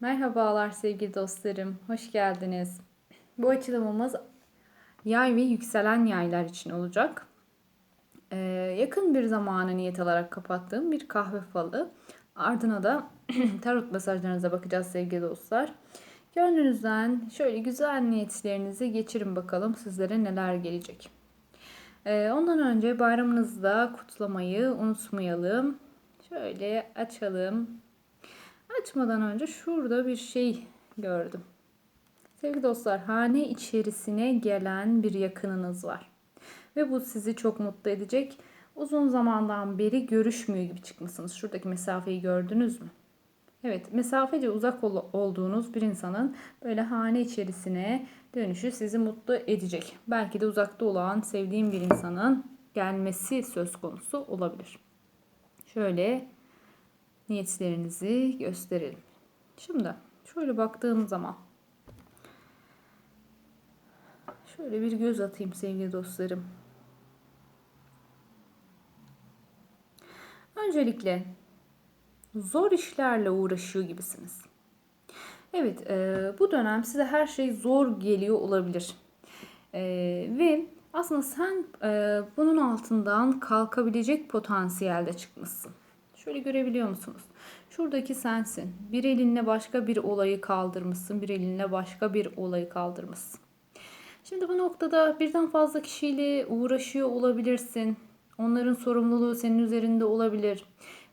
Merhabalar sevgili dostlarım, hoş geldiniz. Bu açılımımız yay ve yükselen yaylar için olacak. Ee, yakın bir zamana niyet alarak kapattığım bir kahve falı. Ardına da tarot mesajlarınıza bakacağız sevgili dostlar. Gönlünüzden şöyle güzel niyetlerinizi geçirin bakalım sizlere neler gelecek. Ee, ondan önce bayramınızda kutlamayı unutmayalım. Şöyle açalım. Açmadan önce şurada bir şey gördüm. Sevgili dostlar, hane içerisine gelen bir yakınınız var. Ve bu sizi çok mutlu edecek. Uzun zamandan beri görüşmüyor gibi çıkmışsınız. Şuradaki mesafeyi gördünüz mü? Evet, mesafece uzak olduğunuz bir insanın böyle hane içerisine dönüşü sizi mutlu edecek. Belki de uzakta olan sevdiğim bir insanın gelmesi söz konusu olabilir. Şöyle niyetlerinizi gösterelim. Şimdi şöyle baktığım zaman şöyle bir göz atayım sevgili dostlarım. Öncelikle zor işlerle uğraşıyor gibisiniz. Evet, e, bu dönem size her şey zor geliyor olabilir. E, ve aslında sen e, bunun altından kalkabilecek potansiyelde çıkmışsın. Şöyle görebiliyor musunuz? Şuradaki sensin. Bir elinle başka bir olayı kaldırmışsın. Bir elinle başka bir olayı kaldırmışsın. Şimdi bu noktada birden fazla kişiyle uğraşıyor olabilirsin. Onların sorumluluğu senin üzerinde olabilir.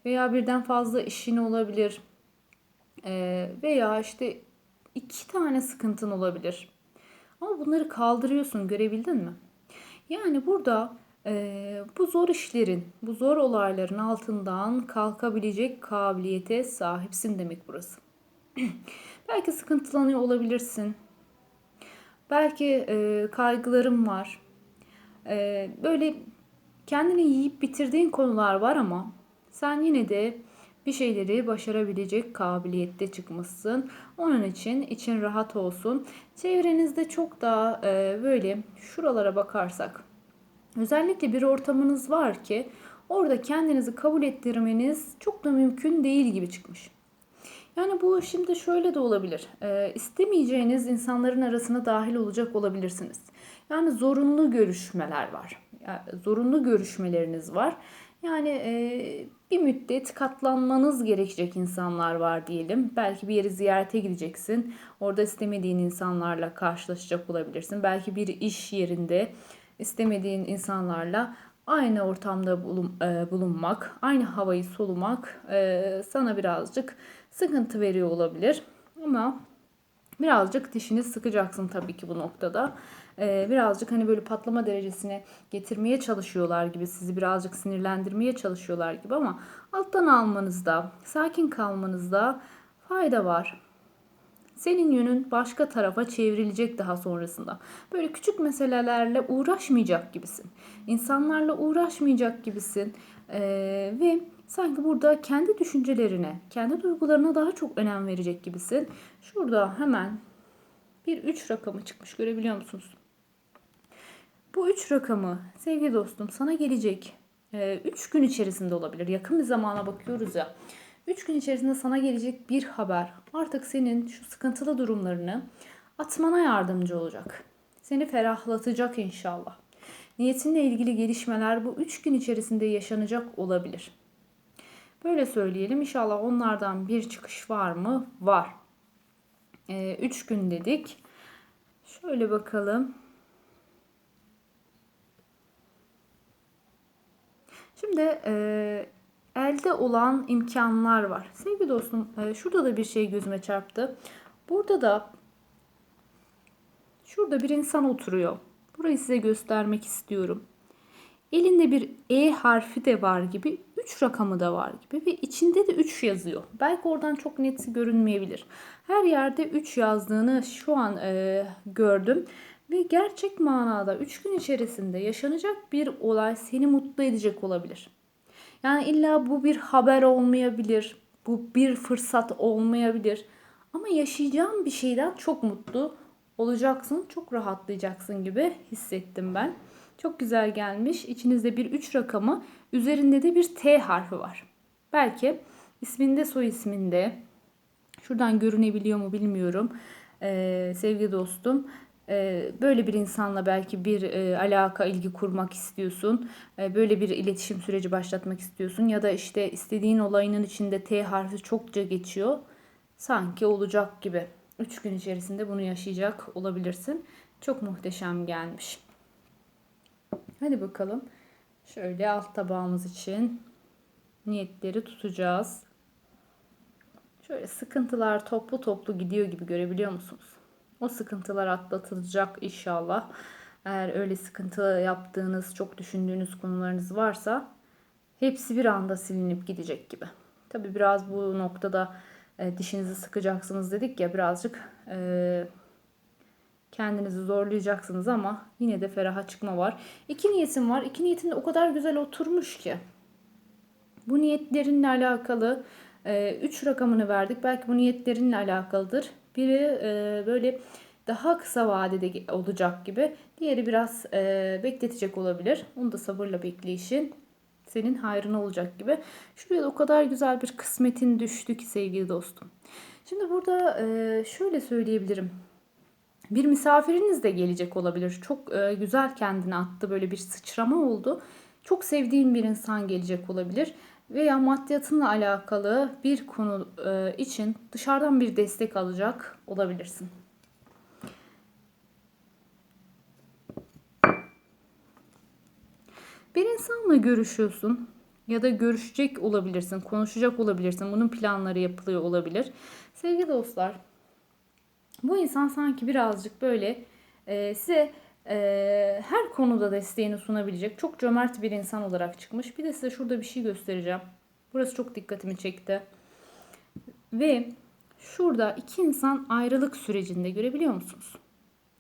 Veya birden fazla işin olabilir. Ee, veya işte iki tane sıkıntın olabilir. Ama bunları kaldırıyorsun görebildin mi? Yani burada ee, bu zor işlerin, bu zor olayların altından kalkabilecek kabiliyete sahipsin demek burası. Belki sıkıntılanıyor olabilirsin. Belki e, kaygılarım var. E, böyle kendini yiyip bitirdiğin konular var ama sen yine de bir şeyleri başarabilecek kabiliyette çıkmışsın. Onun için için rahat olsun. Çevrenizde çok daha e, böyle şuralara bakarsak Özellikle bir ortamınız var ki orada kendinizi kabul ettirmeniz çok da mümkün değil gibi çıkmış. Yani bu şimdi şöyle de olabilir. E, istemeyeceğiniz insanların arasına dahil olacak olabilirsiniz. Yani zorunlu görüşmeler var. Yani zorunlu görüşmeleriniz var. Yani e, bir müddet katlanmanız gerekecek insanlar var diyelim. Belki bir yeri ziyarete gideceksin. Orada istemediğin insanlarla karşılaşacak olabilirsin. Belki bir iş yerinde istemediğin insanlarla aynı ortamda e, bulunmak, aynı havayı solumak e, sana birazcık sıkıntı veriyor olabilir. Ama birazcık dişini sıkacaksın tabii ki bu noktada. E, birazcık hani böyle patlama derecesine getirmeye çalışıyorlar gibi, sizi birazcık sinirlendirmeye çalışıyorlar gibi ama alttan almanızda, sakin kalmanızda fayda var. Senin yönün başka tarafa çevrilecek daha sonrasında. Böyle küçük meselelerle uğraşmayacak gibisin. İnsanlarla uğraşmayacak gibisin. Ee, ve sanki burada kendi düşüncelerine, kendi duygularına daha çok önem verecek gibisin. Şurada hemen bir 3 rakamı çıkmış görebiliyor musunuz? Bu 3 rakamı sevgili dostum sana gelecek 3 e, gün içerisinde olabilir. Yakın bir zamana bakıyoruz ya. 3 gün içerisinde sana gelecek bir haber artık senin şu sıkıntılı durumlarını atmana yardımcı olacak. Seni ferahlatacak inşallah. Niyetinle ilgili gelişmeler bu 3 gün içerisinde yaşanacak olabilir. Böyle söyleyelim. İnşallah onlardan bir çıkış var mı? Var. 3 ee, gün dedik. Şöyle bakalım. Şimdi e, elde olan imkanlar var. Sevgili dostum e, şurada da bir şey gözüme çarptı. Burada da şurada bir insan oturuyor. Burayı size göstermek istiyorum. Elinde bir E harfi de var gibi, 3 rakamı da var gibi ve içinde de 3 yazıyor. Belki oradan çok net görünmeyebilir. Her yerde 3 yazdığını şu an e, gördüm ve gerçek manada 3 gün içerisinde yaşanacak bir olay seni mutlu edecek olabilir. Yani illa bu bir haber olmayabilir. Bu bir fırsat olmayabilir. Ama yaşayacağın bir şeyden çok mutlu olacaksın. Çok rahatlayacaksın gibi hissettim ben. Çok güzel gelmiş. İçinizde bir 3 rakamı, üzerinde de bir T harfi var. Belki isminde, soy isminde, Şuradan görünebiliyor mu bilmiyorum. Ee, sevgili dostum. Ee, böyle bir insanla belki bir e, alaka, ilgi kurmak istiyorsun. Ee, böyle bir iletişim süreci başlatmak istiyorsun. Ya da işte istediğin olayının içinde T harfi çokça geçiyor. Sanki olacak gibi. 3 gün içerisinde bunu yaşayacak olabilirsin. Çok muhteşem gelmiş. Hadi bakalım. Şöyle alt tabağımız için niyetleri tutacağız. Şöyle sıkıntılar toplu toplu gidiyor gibi görebiliyor musunuz? O sıkıntılar atlatılacak inşallah. Eğer öyle sıkıntı yaptığınız, çok düşündüğünüz konularınız varsa hepsi bir anda silinip gidecek gibi. Tabi biraz bu noktada e, dişinizi sıkacaksınız dedik ya birazcık e, kendinizi zorlayacaksınız ama yine de feraha çıkma var. İki niyetim var. İki niyetin de o kadar güzel oturmuş ki. Bu niyetlerinle alakalı 3 e, rakamını verdik. Belki bu niyetlerinle alakalıdır. Biri e, böyle daha kısa vadede olacak gibi. Diğeri biraz e, bekletecek olabilir. Onu da sabırla bekleyişin senin hayrına olacak gibi. Şuraya da o kadar güzel bir kısmetin düştü ki sevgili dostum. Şimdi burada şöyle söyleyebilirim. Bir misafiriniz de gelecek olabilir. Çok güzel kendini attı. Böyle bir sıçrama oldu. Çok sevdiğin bir insan gelecek olabilir veya maddiyatınla alakalı bir konu e, için dışarıdan bir destek alacak olabilirsin. Bir insanla görüşüyorsun ya da görüşecek olabilirsin, konuşacak olabilirsin. Bunun planları yapılıyor olabilir. Sevgili dostlar, bu insan sanki birazcık böyle e, size e, her konuda desteğini sunabilecek çok cömert bir insan olarak çıkmış. Bir de size şurada bir şey göstereceğim. Burası çok dikkatimi çekti. Ve şurada iki insan ayrılık sürecinde görebiliyor musunuz?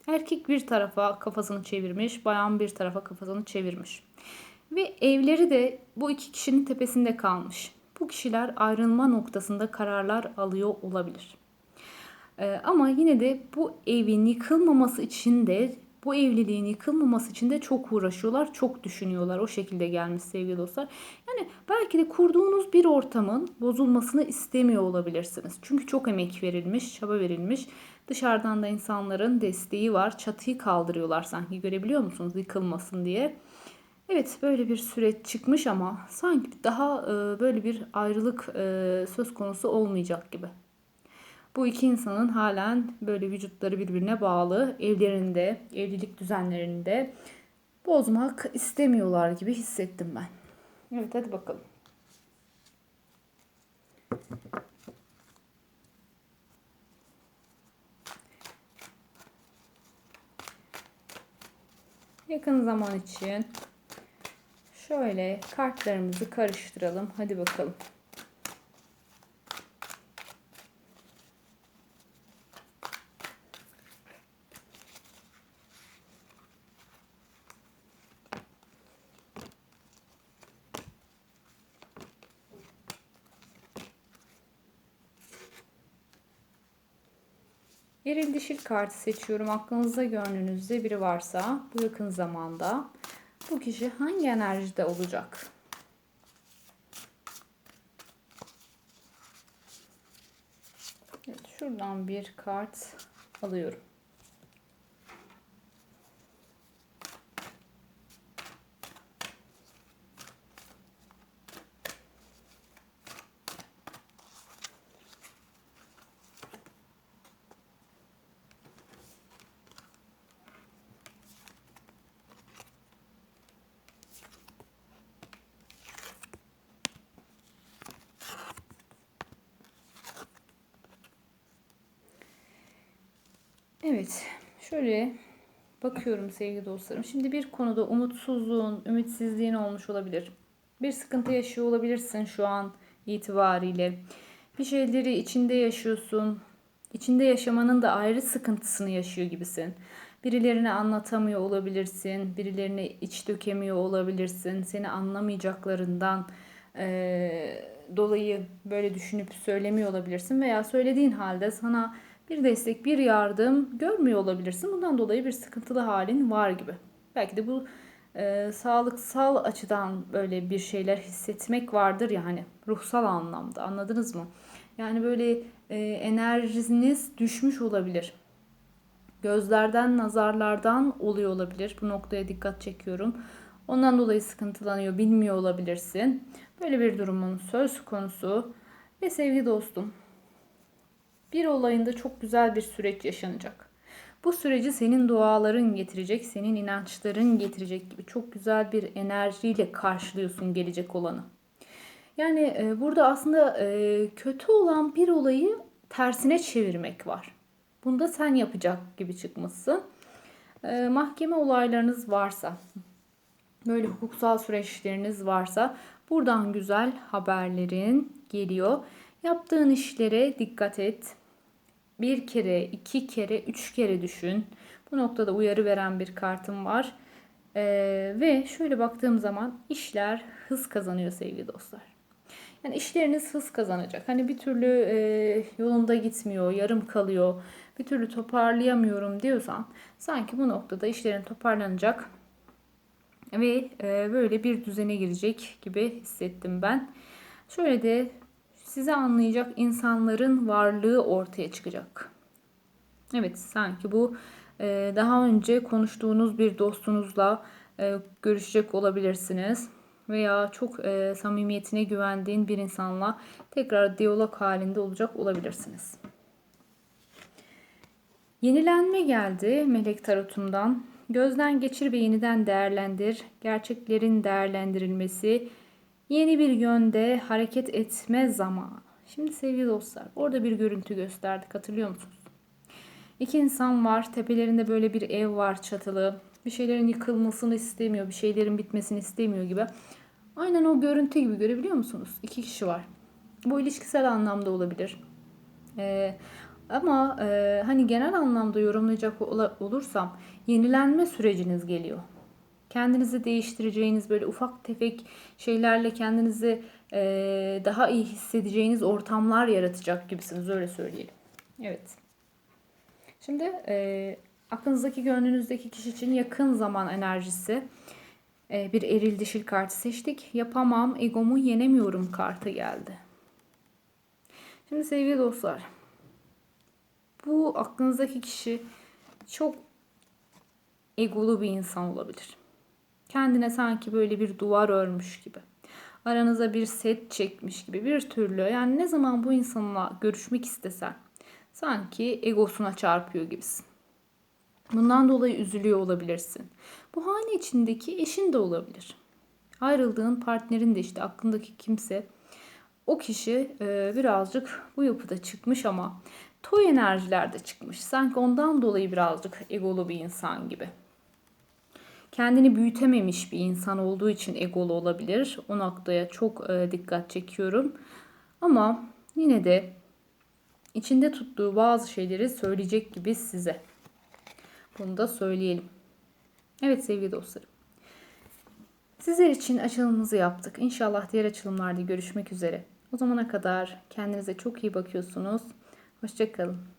Erkek bir tarafa kafasını çevirmiş, bayan bir tarafa kafasını çevirmiş. Ve evleri de bu iki kişinin tepesinde kalmış. Bu kişiler ayrılma noktasında kararlar alıyor olabilir. Ee, ama yine de bu evin yıkılmaması için de bu evliliğin yıkılmaması için de çok uğraşıyorlar, çok düşünüyorlar. O şekilde gelmiş sevgili dostlar. Yani belki de kurduğunuz bir ortamın bozulmasını istemiyor olabilirsiniz. Çünkü çok emek verilmiş, çaba verilmiş. Dışarıdan da insanların desteği var. Çatıyı kaldırıyorlar sanki görebiliyor musunuz yıkılmasın diye. Evet böyle bir süreç çıkmış ama sanki daha böyle bir ayrılık söz konusu olmayacak gibi. Bu iki insanın halen böyle vücutları birbirine bağlı, evlerinde, evlilik düzenlerinde bozmak istemiyorlar gibi hissettim ben. Evet hadi bakalım. Yakın zaman için şöyle kartlarımızı karıştıralım. Hadi bakalım. Eril dişil kartı seçiyorum. Aklınızda gönlünüzde biri varsa bu yakın zamanda bu kişi hangi enerjide olacak? Evet, şuradan bir kart alıyorum. Evet. Şöyle bakıyorum sevgili dostlarım. Şimdi bir konuda umutsuzluğun, ümitsizliğin olmuş olabilir. Bir sıkıntı yaşıyor olabilirsin şu an itibariyle. Bir şeyleri içinde yaşıyorsun. İçinde yaşamanın da ayrı sıkıntısını yaşıyor gibisin. Birilerine anlatamıyor olabilirsin. Birilerine iç dökemiyor olabilirsin. Seni anlamayacaklarından e, dolayı böyle düşünüp söylemiyor olabilirsin. Veya söylediğin halde sana bir destek, bir yardım görmüyor olabilirsin. Bundan dolayı bir sıkıntılı halin var gibi. Belki de bu e, sağlıksal açıdan böyle bir şeyler hissetmek vardır ya hani ruhsal anlamda anladınız mı? Yani böyle e, enerjiniz düşmüş olabilir. Gözlerden, nazarlardan oluyor olabilir. Bu noktaya dikkat çekiyorum. Ondan dolayı sıkıntılanıyor, bilmiyor olabilirsin. Böyle bir durumun söz konusu. Ve sevgili dostum, bir olayında çok güzel bir süreç yaşanacak. Bu süreci senin duaların getirecek, senin inançların getirecek gibi çok güzel bir enerjiyle karşılıyorsun gelecek olanı. Yani e, burada aslında e, kötü olan bir olayı tersine çevirmek var. Bunda sen yapacak gibi çıkmışsın. E, mahkeme olaylarınız varsa, böyle hukuksal süreçleriniz varsa buradan güzel haberlerin geliyor. Yaptığın işlere dikkat et. Bir kere, iki kere, üç kere düşün. Bu noktada uyarı veren bir kartım var. Ee, ve şöyle baktığım zaman işler hız kazanıyor sevgili dostlar. Yani işleriniz hız kazanacak. Hani bir türlü e, yolunda gitmiyor, yarım kalıyor, bir türlü toparlayamıyorum diyorsan sanki bu noktada işlerin toparlanacak ve e, böyle bir düzene girecek gibi hissettim ben. Şöyle de sizi anlayacak insanların varlığı ortaya çıkacak. Evet sanki bu e, daha önce konuştuğunuz bir dostunuzla e, görüşecek olabilirsiniz veya çok e, samimiyetine güvendiğin bir insanla tekrar diyalog halinde olacak olabilirsiniz. Yenilenme geldi melek tarotumdan. Gözden geçir ve yeniden değerlendir. Gerçeklerin değerlendirilmesi, yeni bir yönde hareket etme zamanı. Şimdi sevgili dostlar, orada bir görüntü gösterdik hatırlıyor musunuz? İki insan var, tepelerinde böyle bir ev var çatılı. Bir şeylerin yıkılmasını istemiyor, bir şeylerin bitmesini istemiyor gibi. Aynen o görüntü gibi görebiliyor musunuz? İki kişi var. Bu ilişkisel anlamda olabilir. Ee, ama e, hani genel anlamda yorumlayacak olursam yenilenme süreciniz geliyor. Kendinizi değiştireceğiniz böyle ufak tefek şeylerle kendinizi e, daha iyi hissedeceğiniz ortamlar yaratacak gibisiniz öyle söyleyelim. Evet. Şimdi e, aklınızdaki gönlünüzdeki kişi için yakın zaman enerjisi e, bir eril dişil kartı seçtik. Yapamam, egomu yenemiyorum kartı geldi. Şimdi sevgili dostlar bu aklınızdaki kişi çok egolu bir insan olabilir. Kendine sanki böyle bir duvar örmüş gibi. Aranıza bir set çekmiş gibi bir türlü. Yani ne zaman bu insanla görüşmek istesen sanki egosuna çarpıyor gibisin. Bundan dolayı üzülüyor olabilirsin. Bu hane içindeki eşin de olabilir. Ayrıldığın partnerin de işte aklındaki kimse o kişi e, birazcık bu yapıda çıkmış ama toy enerjilerde çıkmış. Sanki ondan dolayı birazcık egolu bir insan gibi. Kendini büyütememiş bir insan olduğu için egolu olabilir. O noktaya çok e, dikkat çekiyorum. Ama yine de içinde tuttuğu bazı şeyleri söyleyecek gibi size. Bunu da söyleyelim. Evet sevgili dostlarım. Sizler için açılımımızı yaptık. İnşallah diğer açılımlarda görüşmek üzere. O zamana kadar kendinize çok iyi bakıyorsunuz. Hoşçakalın.